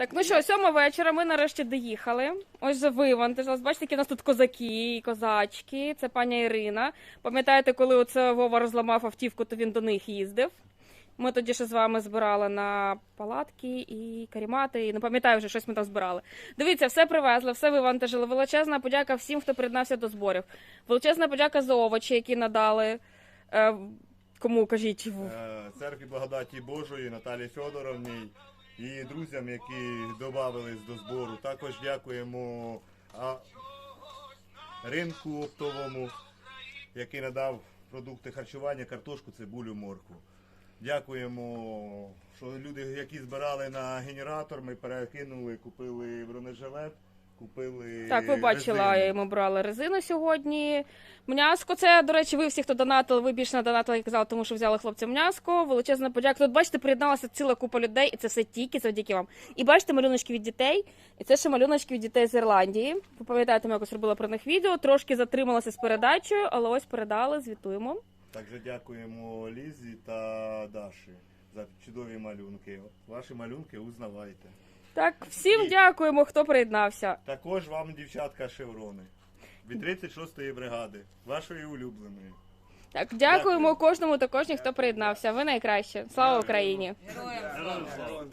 Так, ну що, сьома вечора, ми нарешті доїхали. Ось вивантажилась. Бачите, які у нас тут козаки і козачки. Це пані Ірина. Пам'ятаєте, коли оце Вова розламав автівку, то він до них їздив. Ми тоді ще з вами збирали на палатки і карімати, і не пам'ятаю вже щось ми там збирали. Дивіться, все привезли, все вивантажили. Величезна подяка всім, хто приєднався до зборів. Величезна подяка за овочі, які надали. Е, кому кажіть? Е, Церкві Благодаті Божої Наталі Федоровні і друзям, які додавались до збору. Також дякуємо а, ринку оптовому, який надав продукти харчування, картошку, цибулю, моркву. Дякуємо, що люди, які збирали на генератор, ми перекинули, купили бронежилет, купили. Так, ви бачила, резину. ми брали резину сьогодні. М'яско, це, до речі, ви всі, хто донатили, ви більше надонатили, як казали, тому що взяли хлопцям м'яско. Величезна подяка. Тут, бачите, приєдналася ціла купа людей, і це все тільки завдяки вам. І бачите малюночки від дітей, і це ще малюночки від дітей з Ірландії. Ви пам'ятаєте, ми якось робила про них відео. Трошки затрималася з передачею, але ось передали, звітуємо. Також дякуємо Лізі та Даші за чудові малюнки. Ваші малюнки узнавайте. Так, всім дякуємо, хто приєднався. Також вам, дівчатка, шеврони. Від 36-ї бригади, вашої улюбленої. Так, дякуємо кожному та кожній, хто приєднався. Ви найкраще. Слава Україні! Героям слава!